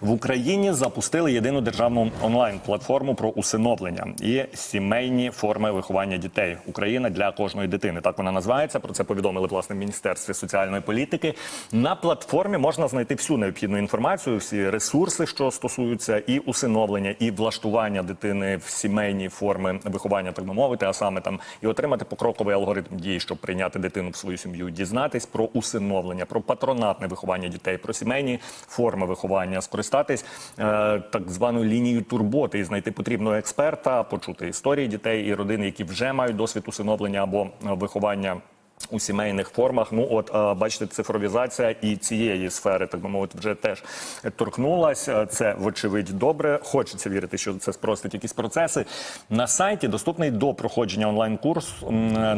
В Україні запустили єдину державну онлайн-платформу про усиновлення і сімейні форми виховання дітей. Україна для кожної дитини. Так вона називається. Про це повідомили власне в міністерстві соціальної політики. На платформі можна знайти всю необхідну інформацію, всі ресурси, що стосуються і усиновлення, і влаштування дитини в сімейні форми виховання, так би мовити, а саме там і отримати покроковий алгоритм дії, щоб прийняти дитину в свою сім'ю, дізнатись про усиновлення, про патронатне виховання дітей, про сімейні форми виховання, скористатись е, так званою лінією турботи і знайти потрібного експерта, почути історії дітей і родин, які вже мають досвід усиновлення або е, виховання. У сімейних формах, ну от е, бачите, цифровізація і цієї сфери, так би мовити, вже теж торкнулася. Це вочевидь добре. Хочеться вірити, що це спростить якісь процеси. На сайті доступний до проходження онлайн-курс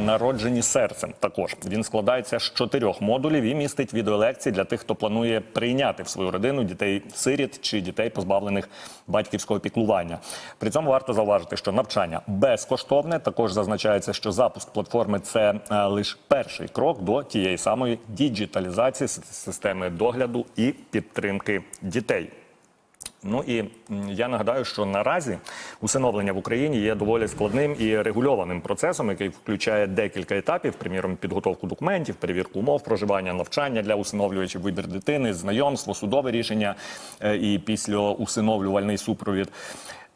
народжені серцем. Також він складається з чотирьох модулів і містить відеолекції для тих, хто планує прийняти в свою родину дітей сиріт чи дітей, позбавлених батьківського піклування. При цьому варто зауважити, що навчання безкоштовне. Також зазначається, що запуск платформи це е, лише перший крок до тієї самої діджиталізації системи догляду і підтримки дітей. Ну і я нагадаю, що наразі усиновлення в Україні є доволі складним і регульованим процесом, який включає декілька етапів, приміром, підготовку документів, перевірку умов проживання, навчання для усиновлювачів, вибір дитини, знайомство, судове рішення е, і після усиновлювальний супровід.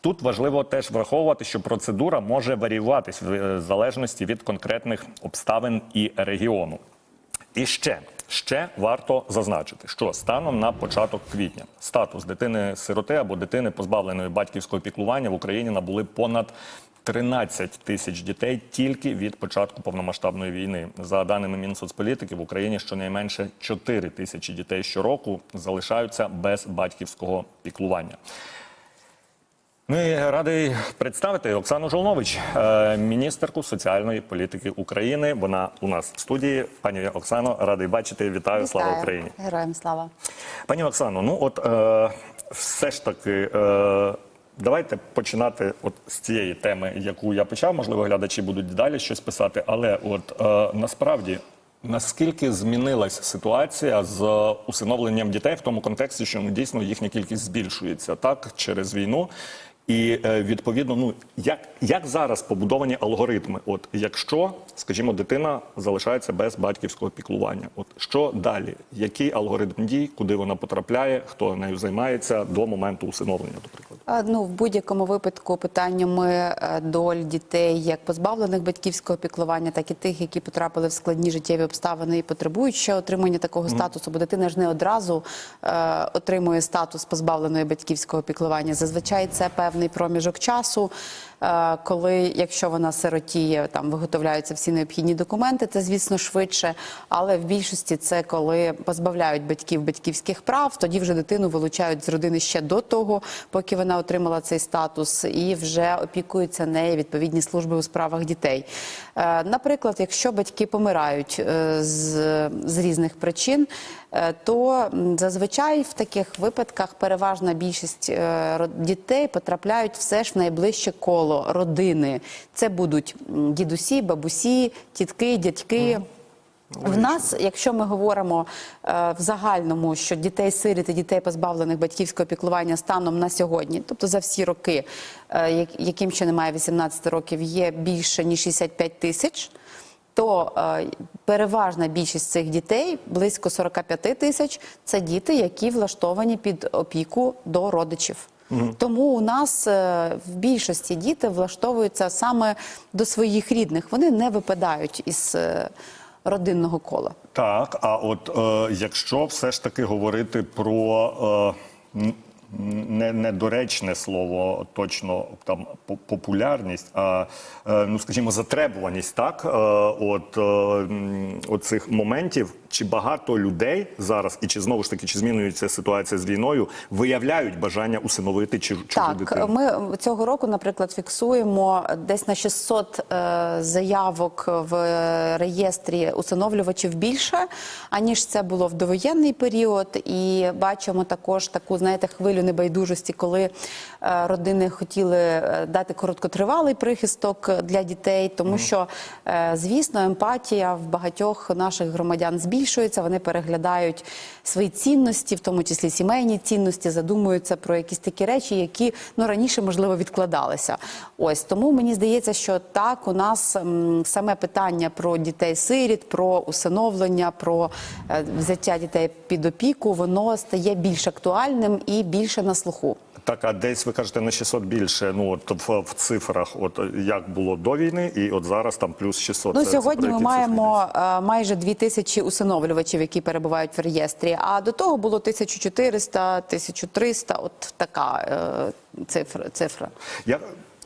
Тут важливо теж враховувати, що процедура може варіюватись в е, залежності від конкретних обставин і регіону. І ще, ще варто зазначити, що станом на початок квітня статус дитини-сироти або дитини, позбавленої батьківського піклування в Україні набули понад 13 тисяч дітей тільки від початку повномасштабної війни. За даними Мінсоцполітики, в Україні щонайменше 4 тисячі дітей щороку залишаються без батьківського піклування. Ну і радий представити Оксану Жолнович, е, міністерку соціальної політики України. Вона у нас в студії. Пані Оксано, радий бачити. Вітаю, слава Україні. Героям слава. Пані Оксано, ну от е, все ж таки. Е, Давайте починати от з цієї теми, яку я почав. Можливо, глядачі будуть далі щось писати. Але от е, насправді наскільки змінилась ситуація з усиновленням дітей в тому контексті, що ну дійсно їхня кількість збільшується так через війну. І е, відповідно, ну як, як зараз побудовані алгоритми? От якщо, скажімо, дитина залишається без батьківського піклування, от що далі? Який алгоритм дій, куди вона потрапляє, хто нею займається до моменту усиновлення, до прикладу? Ну, в будь-якому випадку питаннями е, доль дітей, як позбавлених батьківського піклування, так і тих, які потрапили в складні життєві обставини і потребують ще отримання такого статусу, бо дитина ж не одразу е, отримує статус позбавленої батьківського піклування. Зазвичай це певний проміжок часу, коли, якщо вона сиротіє, там виготовляються всі необхідні документи, це звісно швидше. Але в більшості це коли позбавляють батьків батьківських прав, тоді вже дитину вилучають з родини ще до того, поки вона отримала цей статус, і вже опікуються нею відповідні служби у справах дітей. Е, Наприклад, якщо батьки помирають е, з, з різних причин, е, то зазвичай в таких випадках переважна більшість дітей потрапляють все ж в найближче коло родини. Це будуть дідусі, бабусі, тітки, дядьки. В нас, якщо ми говоримо е, в загальному, що дітей сиріт і дітей позбавлених батьківського піклування станом на сьогодні, тобто за всі роки, е, яким ще немає 18 років, є більше ніж 65 тисяч. То е, переважна більшість цих дітей, близько 45 тисяч, це діти, які влаштовані під опіку до родичів. Тому у нас е, в більшості діти влаштовуються саме до своїх рідних. Вони не випадають із е, родинного кола. Так, а от е, якщо все ж таки говорити про е, н- не, недоречне слово, точно там по- популярність, а е, ну скажімо, затребуваність, так е, от, е, от цих моментів, чи багато людей зараз, і чи знову ж таки чи змінюється ситуація з війною, виявляють бажання усиновити чи чужу Так, дитину? ми цього року, наприклад, фіксуємо десь на 600 е, заявок в реєстрі усиновлювачів більше, аніж це було в довоєнний період. І бачимо також таку, знаєте, хвилю небайдужості коли е, родини хотіли е, дати короткотривалий прихисток для дітей, тому що, е, звісно, емпатія в багатьох наших громадян збільшується. Вони переглядають свої цінності, в тому числі сімейні цінності, задумуються про якісь такі речі, які ну раніше можливо відкладалися. Ось тому мені здається, що так у нас саме питання про дітей-сиріт, про усиновлення, про е, взяття дітей під опіку, воно стає більш актуальним і більше на слуху. Так, а десь ви кажете на 600 більше. Ну от в, в цифрах, от як було до війни, і от зараз там плюс 600. Ну Це- сьогодні це ми маємо е, майже дві тисячі усиновлювачів, які перебувають в реєстрі. А до того було 1400, 1300, От така е, цифра. цифра. Я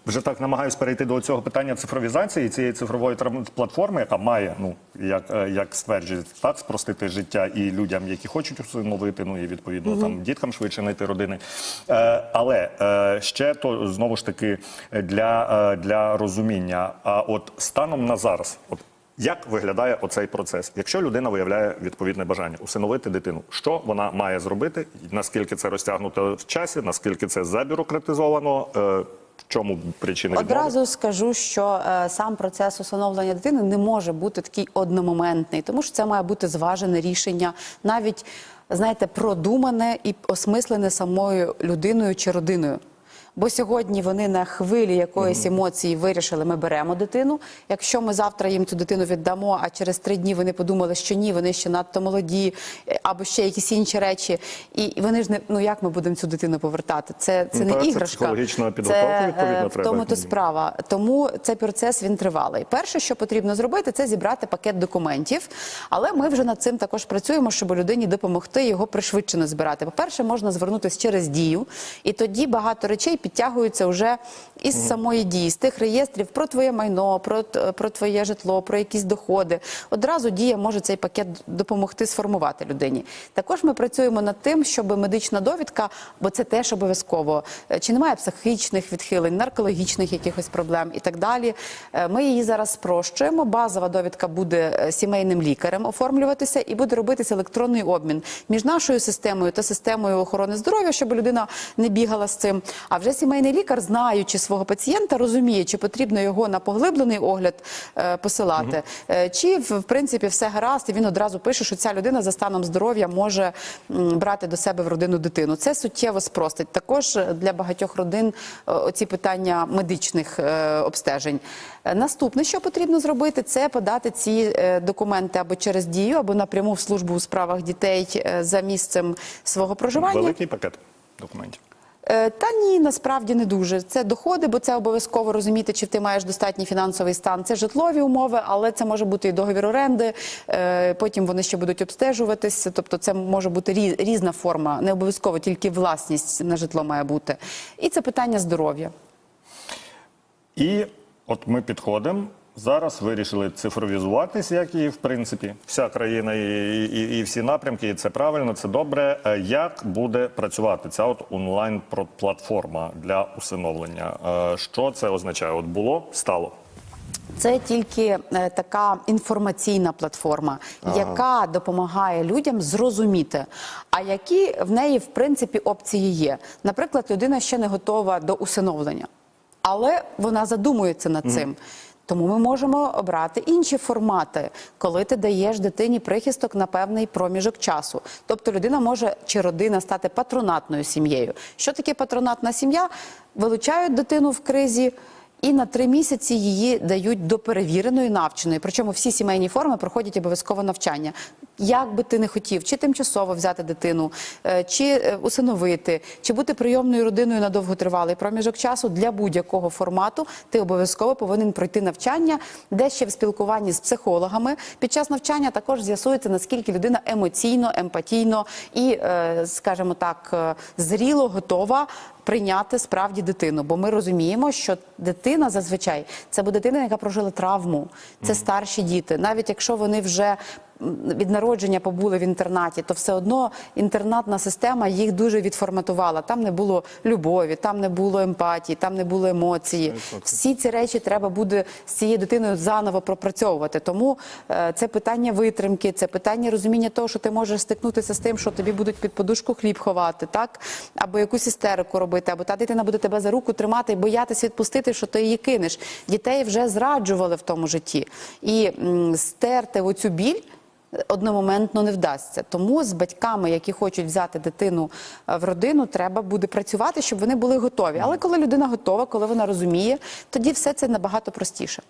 вже так намагаюся перейти до цього питання цифровізації цієї цифрової платформи, яка має, ну як, е, як стверджують, так спростити життя і людям, які хочуть усиновити, ну і відповідно там діткам швидше знайти родини. Е, але е, ще то знову ж таки для, е, для розуміння. А от станом на зараз, от. Як виглядає оцей процес? Якщо людина виявляє відповідне бажання усиновити дитину, що вона має зробити? Наскільки це розтягнуто в часі? Наскільки це забюрократизовано? Чому причина відмови? Одразу скажу, що е, сам процес усиновлення дитини не може бути такий одномоментний, тому що це має бути зважене рішення, навіть знаєте, продумане і осмислене самою людиною чи родиною. Бо сьогодні вони на хвилі якоїсь емоції вирішили, ми беремо дитину. Якщо ми завтра їм цю дитину віддамо, а через три дні вони подумали, що ні, вони ще надто молоді, е, або ще якісь інші речі. І вони ж не ну як ми будемо цю дитину повертати? Це, це Ну, не це іграшка. психологічна підготовка, Це, е, відповідно, в треба. тому то справа. Тому цей процес він тривалий. Перше, що потрібно зробити, це зібрати пакет документів. Але ми вже над цим також працюємо, щоб людині допомогти його пришвидшено збирати. По-перше, можна звернутися через дію, і тоді багато речей підтягуються вже із самої дії, з тих реєстрів про твоє майно, про, про твоє житло, про якісь доходи. Одразу дія може цей пакет допомогти сформувати людині. Також ми працюємо над тим, щоб медична довідка, бо це теж обов'язково, е, чи немає психічних відхилень, наркологічних якихось проблем і так далі. Е, Ми її зараз спрощуємо. Базова довідка буде е, сімейним лікарем оформлюватися і буде робитися електронний обмін між нашою системою та системою охорони здоров'я, щоб людина не бігала з цим. А вже сімейний лікар, знаючи свого пацієнта, розуміє, чи потрібно його на поглиблений огляд е, посилати, е, чи в, принципі все гаразд, і він одразу пише, що ця людина за станом здоров'я може брати до себе в родину дитину. Це суттєво спростить. Також е, для багатьох родин оці питання медичних обстежень. Наступне, що потрібно зробити, це подати ці документи або через дію, або напряму в службу у справах дітей за місцем свого проживання. Великий пакет документів. Е, Та ні, насправді не дуже. Це доходи, бо це обов'язково розуміти, чи ти маєш достатній фінансовий стан. Це житлові умови, але це може бути і договір оренди. е, Потім вони ще будуть обстежуватися. Тобто, це може бути різна форма, не обов'язково тільки власність на житло має бути. І це питання здоров'я. І от ми підходимо. Зараз вирішили цифровізуватись, як і в принципі вся країна і, і, і всі напрямки. І це правильно, це добре. Е, Як буде працювати ця от онлайн платформа для усиновлення? Е, Що це означає? От було, стало. Це тільки е, така інформаційна платформа, яка допомагає людям зрозуміти, а які в неї в принципі опції є. Наприклад, людина ще не готова до усиновлення, але вона задумується над цим. Тому ми можемо обрати інші формати, коли ти даєш дитині прихисток на певний проміжок часу. Тобто людина може чи родина стати патронатною сім'єю. Що таке патронатна сім'я? Вилучають дитину в кризі. І на три місяці її дають до перевіреної навченої. Причому всі сімейні форми проходять обов'язково навчання. Як би ти не хотів, чи тимчасово взяти дитину, е, чи е, усиновити, чи бути прийомною родиною на довготривалий проміжок часу для будь-якого формату, ти обов'язково повинен пройти навчання, де ще в спілкуванні з психологами. Під час навчання також з'ясується, наскільки людина емоційно, емпатійно і, е, скажімо так, зріло готова прийняти справді дитину. Бо ми розуміємо, що дитина зазвичай це буде дитина, яка прожила травму. Це старші діти, навіть якщо вони вже від народження побули в інтернаті, то все одно інтернатна система їх дуже відформатувала. Там не було любові, там не було емпатії, там не було емоції. Всі ці речі треба буде з цією дитиною заново пропрацьовувати. Тому е, це питання витримки, це питання розуміння того, що ти можеш стикнутися з тим, що тобі будуть під подушку хліб ховати, так або якусь істерику робити, або та дитина буде тебе за руку тримати і боятися відпустити, що ти її кинеш. Дітей вже зраджували в тому житті, і стерти оцю біль. Одномоментно не вдасться. Тому з батьками, які хочуть взяти дитину е, в родину, треба буде працювати, щоб вони були готові. Але коли людина готова, коли вона розуміє, тоді все це набагато простіше.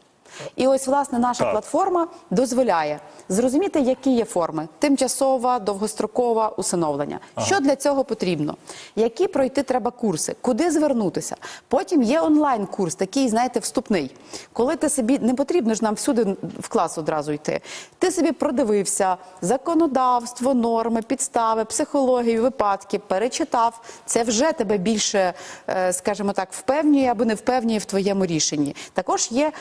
І ось власне наша Так. платформа дозволяє зрозуміти, які є форми: тимчасова, довгострокова, усиновлення. Що для цього потрібно? Які пройти треба курси, куди звернутися? Потім є онлайн-курс, такий, знаєте, вступний. Коли ти собі не потрібно ж нам всюди в клас одразу йти. Ти собі продивився законодавство, норми, підстави, психологію, випадки, перечитав. Це вже тебе більше, е, скажімо так, впевнює або не впевнює в твоєму рішенні. Також є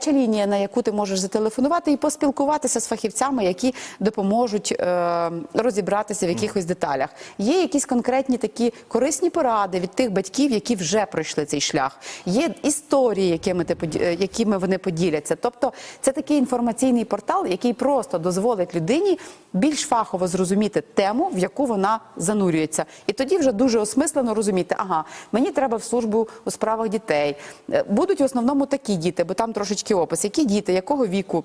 гаряча лінія, на яку ти можеш зателефонувати і поспілкуватися з фахівцями, які допоможуть е, розібратися в якихось деталях. Є якісь конкретні такі корисні поради від тих батьків, які вже пройшли цей шлях. Є історії, якими ти е, якими вони поділяться. Тобто, це такий інформаційний портал, який просто дозволить людині більш фахово зрозуміти тему, в яку вона занурюється, і тоді вже дуже осмислено розуміти, ага, мені треба в службу у справах дітей. Е, Будуть в основному такі діти, бо там трошечки опис, які діти, якого віку.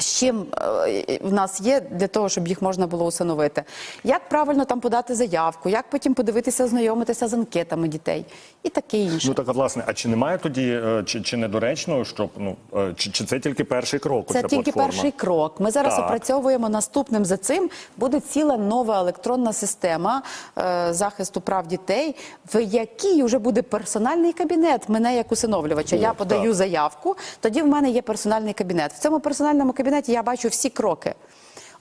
З чим е, в нас є для того, щоб їх можна було усиновити? Як правильно там подати заявку, як потім подивитися, ознайомитися з анкетами дітей і таке інше. Ну так, а власне, а чи немає тоді, е, чи, чи недоречно, щоб ну е, чи, чи це тільки перший крок? Це тільки платформа? перший крок. Ми зараз Так. опрацьовуємо наступним за цим. Буде ціла нова електронна система е, захисту прав дітей, в якій вже буде персональний кабінет. Мене як усиновлювача. Я подаю так. заявку. Тоді в мене є персональний кабінет. В цьому персональному кабінеті я бачу всі кроки.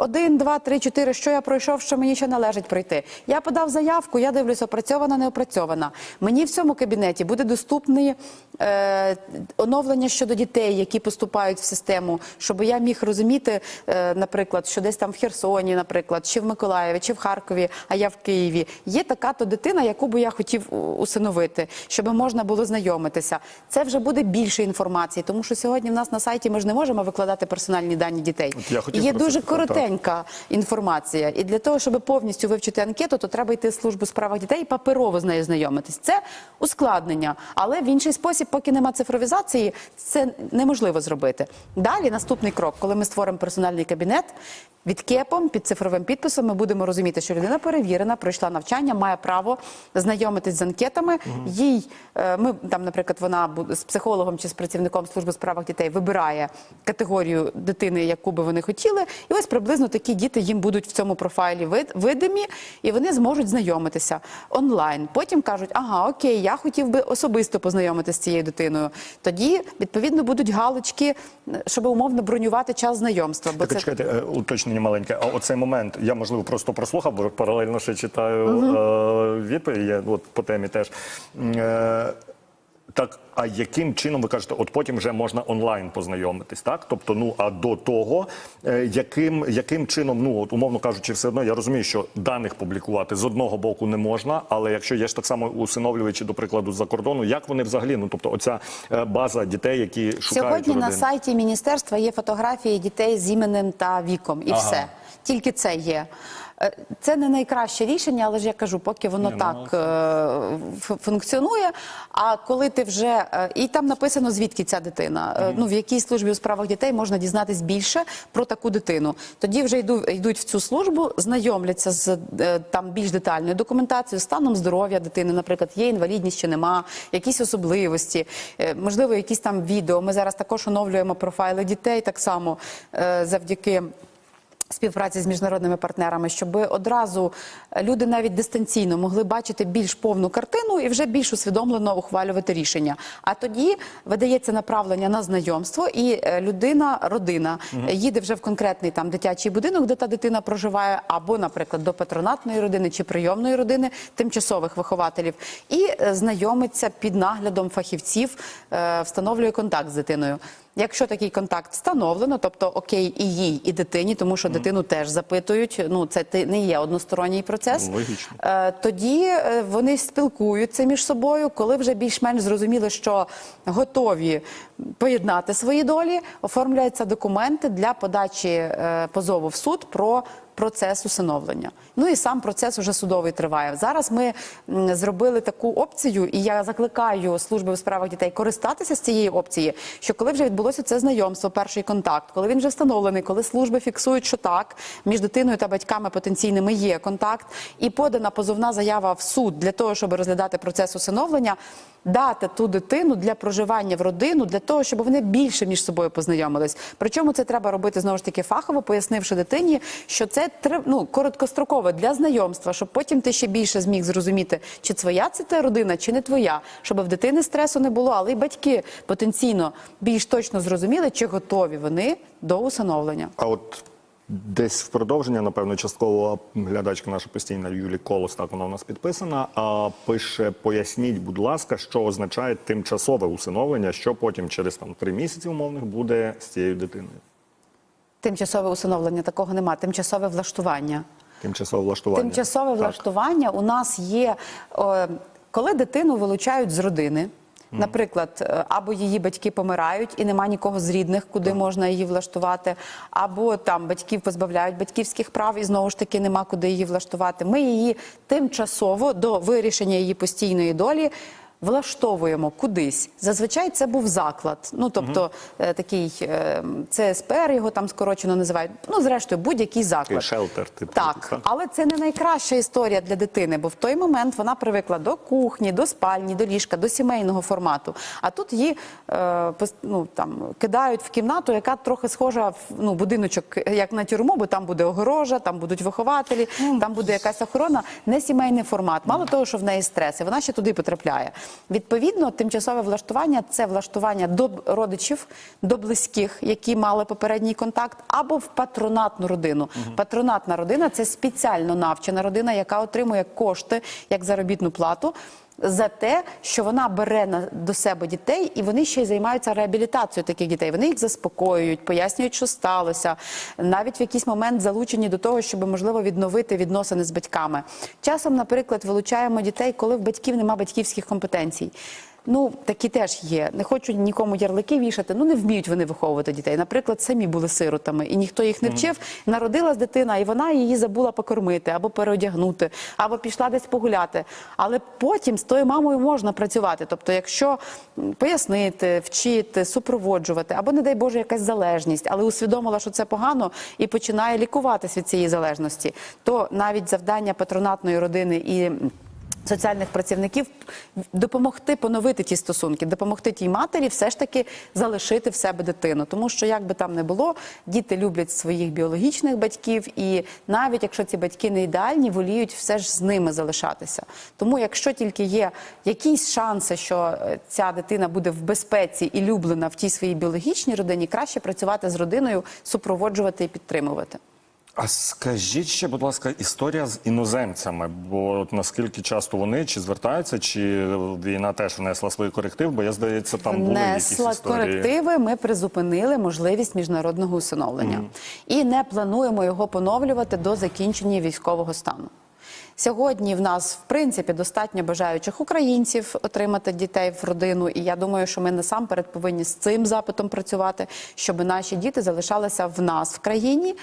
Один, два, три, чотири. Що я пройшов, що мені ще належить пройти. Я подав заявку, я дивлюсь, опрацьована, не опрацьована. Мені в цьому кабінеті буде доступні е, оновлення щодо дітей, які поступають в систему, щоб я міг розуміти, е, наприклад, що десь там в Херсоні, наприклад, чи в Миколаєві, чи в Харкові, а я в Києві. Є така то дитина, яку би я хотів усиновити, щоб можна було знайомитися. Це вже буде більше інформації, тому що сьогодні в нас на сайті ми ж не можемо викладати персональні дані дітей. От я хотів Є дуже сказати, коротенька інформація. І для того, щоб повністю вивчити анкету, то треба йти в службу справах дітей і паперово з нею знайомитись. Це ускладнення, але в інший спосіб, поки нема цифровізації, це неможливо зробити. Далі наступний крок, коли ми створимо персональний кабінет. Від КЕПом під цифровим підписом ми будемо розуміти, що людина перевірена, пройшла навчання, має право знайомитись з анкетами. Їй е, ми там, наприклад, вона з психологом чи з працівником служби справах дітей вибирає категорію дитини, яку би вони хотіли. І ось приблизно такі діти їм будуть в цьому профайлі вид- видимі, і вони зможуть знайомитися онлайн. Потім кажуть, ага, окей, я хотів би особисто познайомитися з цією дитиною. Тоді відповідно будуть галочки, щоб умовно бронювати час знайомства. Бо Так, це чекайте, е, уточнення маленьке. А оцей момент я можливо просто прослухав, бо паралельно ще читаю е, відповіді я, от, по темі теж. Е, так, а яким чином ви кажете, от потім вже можна онлайн познайомитись, так? Тобто, ну а до того, е, яким, яким чином, ну от умовно кажучи, все одно я розумію, що даних публікувати з одного боку не можна, але якщо є ж так само усиновлювачі, до прикладу, з-за кордону, як вони взагалі, ну тобто, оця е, база дітей, які шукають Сьогодні на сайті міністерства є фотографії дітей з іменем та віком, і Ага. все. Тільки це є. Е, Це не найкраще рішення, але ж я кажу, поки воно ну, так е, функціонує. А коли ти вже е, і там написано звідки ця дитина, ну в якій службі у справах дітей можна дізнатись більше про таку дитину. Тоді вже йду, йдуть в цю службу, знайомляться з там більш детальною документацією, станом здоров'я дитини, наприклад, є інвалідність чи нема, якісь особливості, можливо, якісь там відео. Ми зараз також оновлюємо профайли дітей так само завдяки. Співпраці з міжнародними партнерами, щоб одразу люди навіть дистанційно могли бачити більш повну картину і вже більш усвідомлено ухвалювати рішення. А тоді видається направлення на знайомство, і е, людина, родина е, їде вже в конкретний там дитячий будинок, де та дитина проживає, або, наприклад, до патронатної родини чи прийомної родини тимчасових вихователів, і е, знайомиться під наглядом фахівців, е, встановлює контакт з дитиною. Якщо такий контакт встановлено, тобто окей і їй, і дитині, тому що дитину теж запитують. Ну це не є односторонній процес. Логічно. Е, Тоді е, вони спілкуються між собою, коли вже більш-менш зрозуміли, що готові поєднати свої долі, оформляються документи для подачі е, позову в суд про процес усиновлення. Ну і сам процес уже судовий триває. Зараз ми зробили таку опцію, і я закликаю служби у справах дітей користатися з цієї опції, що коли вже відбулося це знайомство, перший контакт, коли він вже встановлений, коли служби фіксують, що так між дитиною та батьками потенційними є контакт, і подана позовна заява в суд для того, щоб розглядати процес усиновлення. Дати ту дитину для проживання в родину, для того, щоб вони більше між собою познайомились. Причому це треба робити знову ж таки фахово, пояснивши дитині, що це тр- ну, короткострокове для знайомства, щоб потім ти ще більше зміг зрозуміти, чи твоя це та родина, чи не твоя, щоб в дитини стресу не було, але й батьки потенційно більш точно зрозуміли, чи готові вони до усиновлення. А от десь в продовження, напевно, частково глядачка наша постійна Юлі Колос, так вона у нас підписана. А пише: поясніть, будь ласка, що означає тимчасове усиновлення, що потім через там три місяці умовних буде з цією дитиною. Тимчасове усиновлення такого нема. Тимчасове влаштування. Тимчасове влаштування. Тимчасове Так. влаштування у нас є, коли дитину вилучають з родини. Наприклад, е, або її батьки помирають і нема нікого з рідних, куди можна її влаштувати, або там батьків позбавляють батьківських прав і знову ж таки нема куди її влаштувати. Ми її тимчасово до вирішення її постійної долі влаштовуємо кудись. Зазвичай це був заклад. Ну тобто е, такий е, ЦСПР його там скорочено називають. Ну зрештою, будь-який заклад. Шелтер, типу. Так, так? але це не найкраща історія для дитини, бо в той момент вона привикла до кухні, до спальні, до ліжка, до сімейного формату. А тут її е, пос- ну, там, кидають в кімнату, яка трохи схожа в ну, будиночок, як на тюрму, бо там буде огорожа, там будуть вихователі, там буде якась охорона. Не сімейний формат. Мало того, що в неї стрес, і вона ще туди потрапляє. Відповідно, тимчасове влаштування це влаштування до родичів, до близьких, які мали попередній контакт, або в патронатну родину. Патронатна родина це спеціально навчена родина, яка отримує кошти як заробітну плату. За те, що вона бере на до себе дітей, і вони ще й займаються реабілітацією таких дітей. Вони їх заспокоюють, пояснюють, що сталося, навіть в якийсь момент залучені до того, щоб можливо відновити відносини з батьками. Часом, наприклад, вилучаємо дітей, коли в батьків нема батьківських компетенцій. Ну, такі теж є. Не хочу нікому ярлики вішати. Ну не вміють вони виховувати дітей. Наприклад, самі були сиротами, і ніхто їх не вчив. Народилась дитина, і вона її забула покормити або переодягнути, або пішла десь погуляти. Але потім з тою мамою можна працювати. Тобто, якщо пояснити, вчити, супроводжувати, або, не дай Боже, якась залежність, але усвідомила, що це погано, і починає лікуватись від цієї залежності, то навіть завдання патронатної родини і соціальних працівників допомогти поновити ті стосунки, допомогти тій матері все ж таки залишити в себе дитину. Тому що як би там не було, діти люблять своїх біологічних батьків, і навіть якщо ці батьки не ідеальні, воліють все ж з ними залишатися. Тому, якщо тільки є якісь шанси, що е, ця дитина буде в безпеці і люблена в тій своїй біологічній родині, краще працювати з родиною, супроводжувати і підтримувати. А скажіть ще, будь ласка, історія з іноземцями, бо от наскільки часто вони чи звертаються, чи війна теж внесла свої коректив, бо я здається, там були якісь історії. корективи. Ми призупинили можливість міжнародного усиновлення і не плануємо його поновлювати до закінчення військового стану. Сьогодні в нас в принципі достатньо бажаючих українців отримати дітей в родину, і я думаю, що ми насамперед повинні з цим запитом працювати, щоб наші діти залишалися в нас в країні.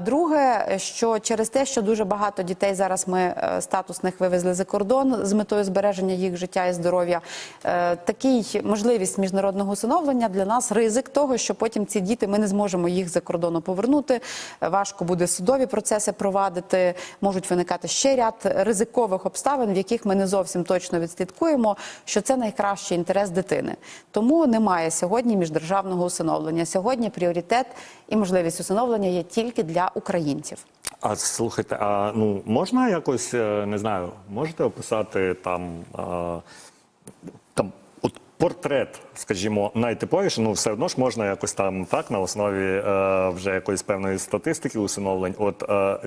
Друге, що через те, що дуже багато дітей зараз ми е, статусних вивезли за кордон з метою збереження їх життя і здоров'я, е, такий можливість міжнародного усиновлення для нас ризик того, що потім ці діти ми не зможемо їх за кордону повернути. Важко буде судові процеси провадити, можуть виникати ще ряд ризикових обставин, в яких ми не зовсім точно відслідкуємо, що це найкращий інтерес дитини. Тому немає сьогодні міждержавного усиновлення. Сьогодні пріоритет і можливість усиновлення є тільки для українців. А слухайте, а ну можна якось е, не знаю, можете описати там, а, портрет, скажімо, найтиповіше, ну все одно ж можна якось там так на основі е, вже якоїсь певної статистики усиновлень. От е,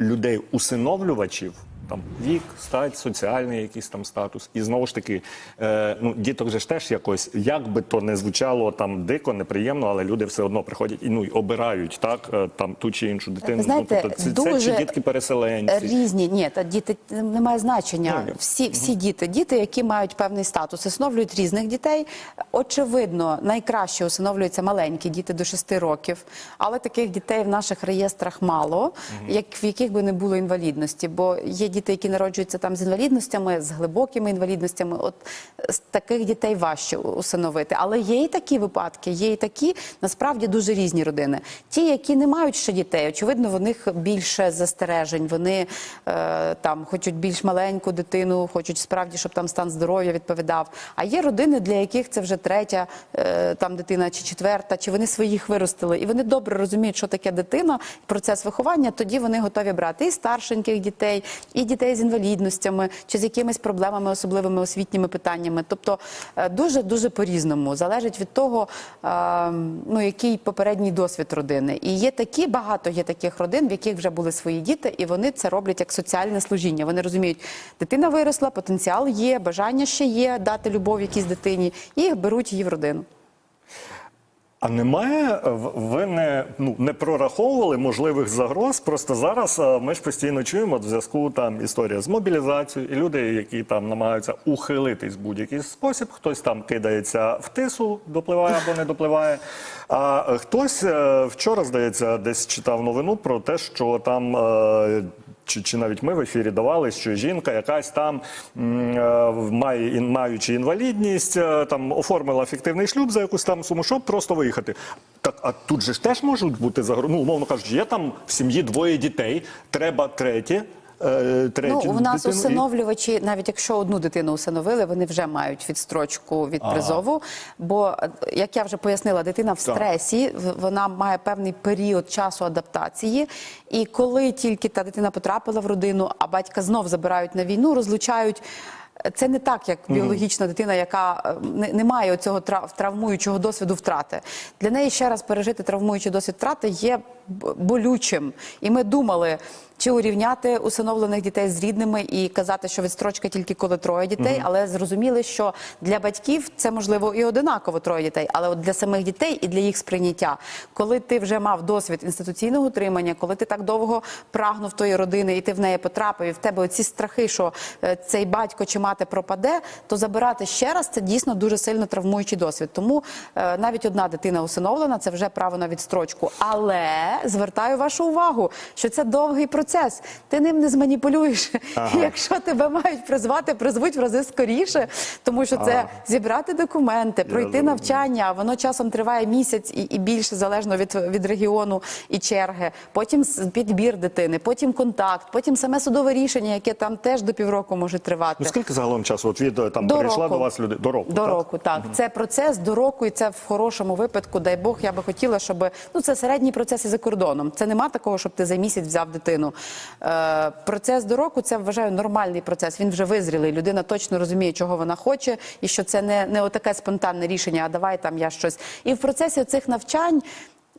людей усиновлювачів там вік, стать, соціальний якийсь там статус. І знову ж таки, е, ну діток же ж теж якось, як би то не звучало там дико, неприємно, але люди все одно приходять і ну й обирають так е, там ту чи іншу дитину. Ви знаєте, ну, тобто це, це чи дітки переселенці. Різні, ні, та діти немає значення. Ну, Всі, всі діти, діти, які мають певний статус, усиновлюють різних дітей. Очевидно, найкраще усиновлюються маленькі діти до 6 років, але таких дітей в наших реєстрах мало, як в яких би не було інвалідності. Бо є діти, які народжуються там з інвалідностями, з глибокими інвалідностями. От таких дітей важче усиновити. Але є і такі випадки, є і такі насправді дуже різні родини. Ті, які не мають ще дітей, очевидно, в них більше застережень. Вони е, там хочуть більш маленьку дитину, хочуть справді, щоб там стан здоров'я відповідав. А є родини, для яких це вже третя е, там дитина чи четверта, чи вони своїх виростили, і вони добре розуміють, що таке дитина, процес виховання. Тоді вони готові брати і старшеньких дітей, і дітей з інвалідностями, чи з якимись проблемами, особливими освітніми питаннями. Тобто дуже дуже по-різному залежить від того, е, ну який попередній досвід родини. І є такі багато є таких родин, в яких вже були свої діти, і вони це роблять як соціальне служіння. Вони розуміють, дитина виросла, потенціал є, бажання ще є дати любов якійсь дитині, і беруть її в родину. А немає е, ви не ну не прораховували можливих загроз? Просто зараз е, ми ж постійно чуємо в зв'язку там історія з мобілізацією, і люди, які там намагаються ухилитись будь-який спосіб, хтось там кидається в тису, допливає або не допливає. А хтось е, вчора, здається, десь читав новину про те, що там. Чи, чи навіть ми в ефірі давали, що жінка якась там е, має маючи інвалідність, е, там оформила фіктивний шлюб за якусь там суму, щоб просто виїхати. Так, а тут же ж теж можуть бути загрози. Ну, умовно кажучи, є там в сім'ї двоє дітей, треба третє. Е, третю Ну, у нас дитину, усиновлювачі, навіть якщо одну дитину усиновили, вони вже мають відстрочку від призову. Бо, е, як я вже пояснила, дитина в стресі, вона має певний період часу адаптації. І коли тільки та дитина потрапила в родину, а батька знов забирають на війну, розлучають. Це не так, як біологічна дитина, яка е, не, має цього трав- травмуючого досвіду втрати. Для неї ще раз пережити травмуючий досвід втрати є болючим. І ми думали, чи урівняти усиновлених дітей з рідними і казати, що відстрочка тільки коли троє дітей, але зрозуміли, що для батьків це можливо і одинаково троє дітей, але от для самих дітей і для їх сприйняття, коли ти вже мав досвід інституційного утримання, коли ти так довго прагнув тої родини, і ти в неї потрапив, і в тебе оці страхи, що е, цей батько чи мати пропаде, то забирати ще раз це дійсно дуже сильно травмуючий досвід. Тому е, навіть одна дитина усиновлена це вже право на відстрочку. Але звертаю вашу увагу, що це довгий процес. Ти ним не зманіпулюєш. Якщо тебе мають призвати, призвуть в рази скоріше, тому що це зібрати документи, пройти зрозумів. навчання. а Воно часом триває місяць і, і більше залежно від, від регіону і черги. Потім підбір дитини, потім контакт, потім саме судове рішення, яке там теж до півроку може тривати. Ну скільки загалом часу? От від е, там До прийшла року. до вас люди до року. До так? року, так. Це процес до року, і це в хорошому випадку, дай Бог, я би хотіла, щоб ну це середній процес і за кордоном. Це нема такого, щоб ти за місяць взяв дитину. Е, процес до року це вважаю нормальний процес. Він вже визрілий. Людина точно розуміє, чого вона хоче, і що це не, не отаке спонтанне рішення, а давай там я щось. І в процесі цих навчань.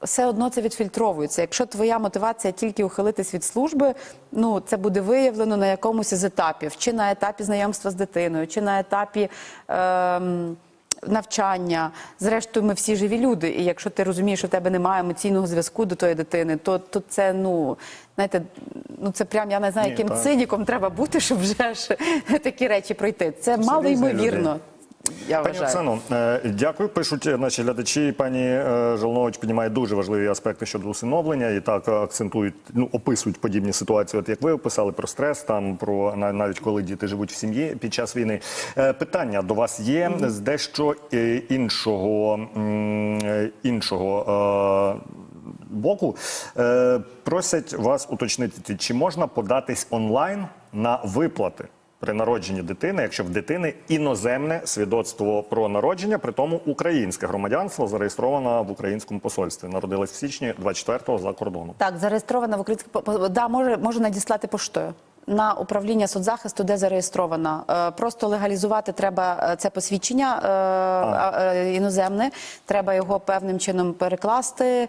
Все одно це відфільтровується. Якщо твоя мотивація тільки ухилитись від служби, ну це буде виявлено на якомусь із етапів, чи на етапі знайомства з дитиною, чи на етапі. Ем... Навчання, зрештою, ми всі живі люди. І якщо ти розумієш, що в тебе немає емоційного зв'язку до тої дитини, то, то це ну знаєте, ну це прям я не знаю, Ні, яким так. циніком треба бути, щоб вже ж такі речі пройти. Це мало різні ймовірно. Я Пані. Оксано, е, дякую. Пишуть наші глядачі. Пані е, Жолнович піднімає дуже важливі аспекти щодо усиновлення і так акцентують, ну описують подібні ситуації, от як ви описали про стрес, там про навіть коли діти живуть в сім'ї під час війни. Е, Питання до вас є з дещо іншого іншого. Боку просять вас уточнити, чи можна податись онлайн на виплати при народженні дитини, якщо в дитини іноземне свідоцтво про народження, при тому українське громадянство зареєстровано в українському посольстві. Народилась в січні 24-го за кордоном. Так, зареєстрована в українському да, може, може надіслати поштою. На управління соцзахисту, де зареєстрована. Е, Просто легалізувати треба е, це посвідчення е, а, іноземне. Треба його певним чином перекласти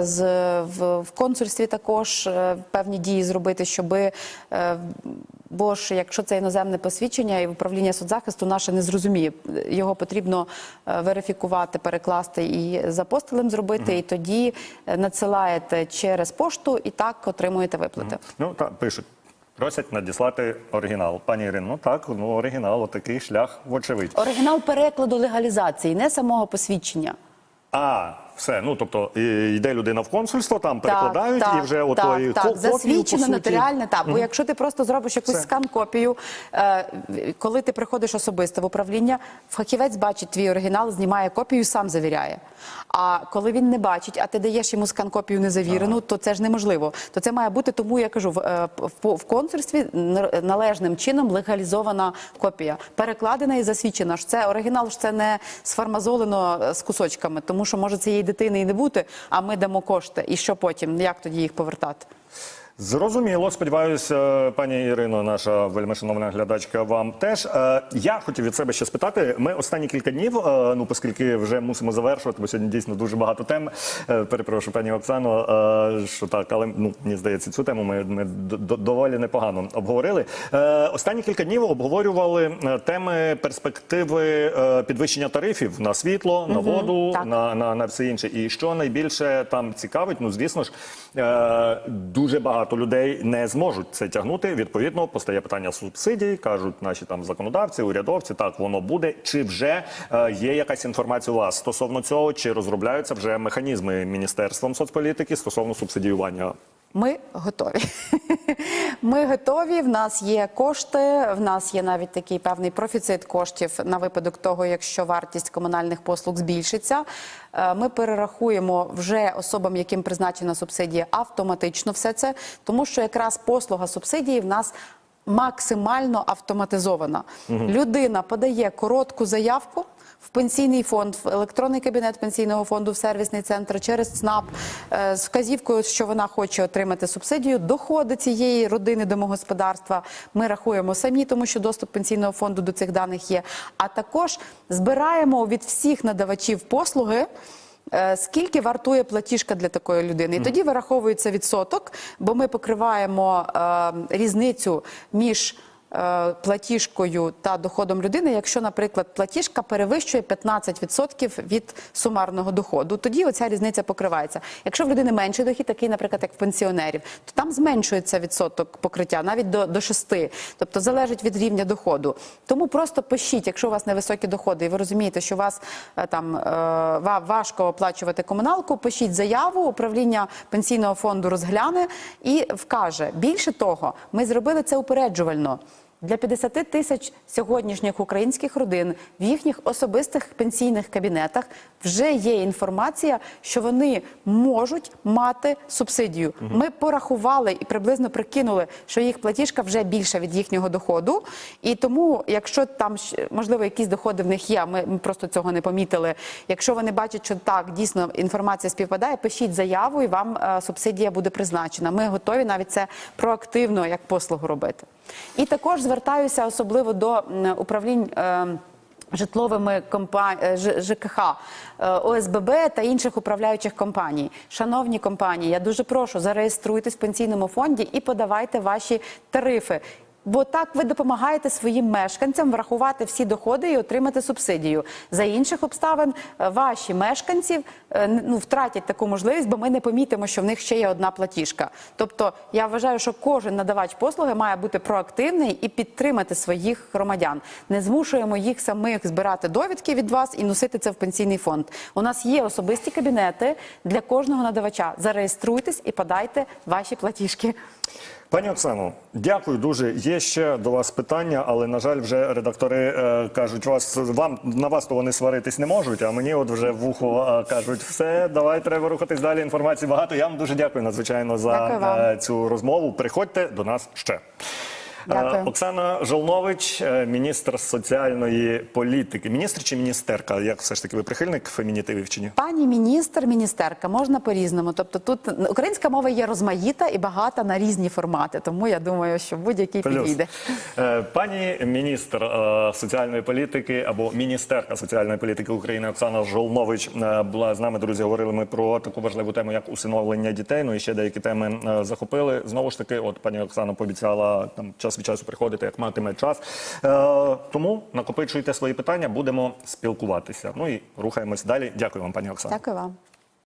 з в, консульстві. Також певні дії зробити, щоби. Бо ж якщо це іноземне посвідчення і управління соцзахисту наше не зрозуміє, його потрібно верифікувати, перекласти і за постелем зробити, і тоді надсилаєте через пошту і так отримуєте виплати. Ну так пишуть. Просять надіслати оригінал. Пані Ірино, ну так, ну оригінал, отакий шлях, вочевидь. Оригінал перекладу легалізації, не самого посвідчення. А, все. Ну тобто йде людина в консульство, там перекладають і вже отої так, ко- так. копію, засвідчено нотаріальне. Так, бо якщо ти просто зробиш якусь скан-копію, е, коли ти приходиш особисто в управління, фахівець бачить твій оригінал, знімає копію, сам завіряє. А коли він не бачить, а ти даєш йому скан-копію незавірену, то це ж неможливо. То це має бути тому, я кажу, в, е, в, в консульстві належним чином легалізована копія, перекладена і засвідчена. Ж це оригінал ж це не сфармазолено е, з кусочками, тому що може цієї дитини і не бути, а ми дамо кошти. І що потім? Як тоді їх повертати? Зрозуміло, сподіваюся, пані Ірино, наша вельмишановна глядачка, вам теж. Е, Я хотів від себе ще спитати. Ми останні кілька днів, е, ну оскільки вже мусимо завершувати, бо сьогодні дійсно дуже багато тем. Е, Перепрошую, пані Оксано, що так, але ну мені здається, цю тему ми, ми доволі непогано обговорили. Останні кілька днів обговорювали теми перспективи підвищення тарифів на світло, на воду, так. на, на, на все інше. І що найбільше там цікавить, ну звісно ж, дуже багато людей не зможуть це тягнути. Відповідно, постає питання субсидій, кажуть наші там законодавці, урядовці. Так воно буде. Чи вже е, є якась інформація у вас стосовно цього, чи розробляються вже механізми міністерством соцполітики стосовно субсидіювання? Ми готові. Ми готові. В нас є кошти. В нас є навіть такий певний профіцит коштів на випадок того, якщо вартість комунальних послуг збільшиться. Е, Ми перерахуємо вже особам, яким призначена субсидія, автоматично все це, тому що якраз послуга субсидії в нас. Максимально автоматизована. Людина подає коротку заявку в пенсійний фонд, в електронний кабінет пенсійного фонду, в сервісний центр через ЦНАП е, з вказівкою, що вона хоче отримати субсидію. Доходи цієї родини домогосподарства ми рахуємо самі, тому що доступ пенсійного фонду до цих даних є. А також збираємо від всіх надавачів послуги. е, Скільки вартує платіжка для такої людини? І тоді вираховується відсоток, бо ми покриваємо е, різницю між платіжкою та доходом людини, якщо, наприклад, платіжка перевищує 15% від сумарного доходу, тоді оця різниця покривається. Якщо в людини менший дохід, такий, наприклад, як в пенсіонерів, то там зменшується відсоток покриття навіть до, до 6%. Тобто залежить від рівня доходу. Тому просто пишіть, якщо у вас невисокі доходи, і ви розумієте, що вас е, там е, важко оплачувати комуналку, пишіть заяву, управління пенсійного фонду розгляне і вкаже. Більше того, ми зробили це упереджувально. Для 50 тисяч сьогоднішніх українських родин в їхніх особистих пенсійних кабінетах вже є інформація, що вони можуть мати субсидію. Ми порахували і приблизно прикинули, що їх платіжка вже більша від їхнього доходу. І тому, якщо там можливо якісь доходи в них є, ми, ми просто цього не помітили. Якщо вони бачать, що так дійсно інформація співпадає, пишіть заяву, і вам е, субсидія буде призначена. Ми готові навіть це проактивно як послугу робити. І також звертаюся особливо до управлінь. е, Житловими компа... е, ЖКХ, е, ОСББ та інших управляючих компаній. Шановні компанії, я дуже прошу зареєструйтесь в пенсійному фонді і подавайте ваші тарифи. Бо так ви допомагаєте своїм мешканцям врахувати всі доходи і отримати субсидію. За інших обставин е, ваші мешканці е, ну, втратять таку можливість, бо ми не помітимо, що в них ще є одна платіжка. Тобто я вважаю, що кожен надавач послуги має бути проактивний і підтримати своїх громадян. Не змушуємо їх самих збирати довідки від вас і носити це в пенсійний фонд. У нас є особисті кабінети для кожного надавача. Зареєструйтесь і подайте ваші платіжки. Пані Оксано, дякую дуже. Є ще до вас питання, але на жаль, вже редактори е, кажуть, вас вам на вас то вони сваритись не можуть. А мені от вже в ухо е, кажуть, все, давай треба рухатись далі. Інформації багато. Я вам дуже дякую надзвичайно за Дякую вам. е, цю розмову. Приходьте до нас ще. Дякую. Е, Оксана Жолнович, е, міністр соціальної політики. Міністр чи міністерка? Як все ж таки ви прихильник фемінітивів чи ні? Пані міністр, міністерка, можна по-різному. Тобто тут українська мова є розмаїта і багата на різні формати. Тому я думаю, що будь-який підійде. Е, Пані міністр соціальної політики або міністерка соціальної політики України Оксана Жолнович була з нами. Друзі, говорили ми про таку важливу тему, як усиновлення дітей. Ну і ще деякі теми захопили. Знову ж таки, от пані Оксана пообіцяла там час від часу приходити, як матиме час. Е, Тому накопичуйте свої питання, будемо спілкуватися. Ну і рухаємось далі. Дякую вам, пані Оксана. Дякую вам.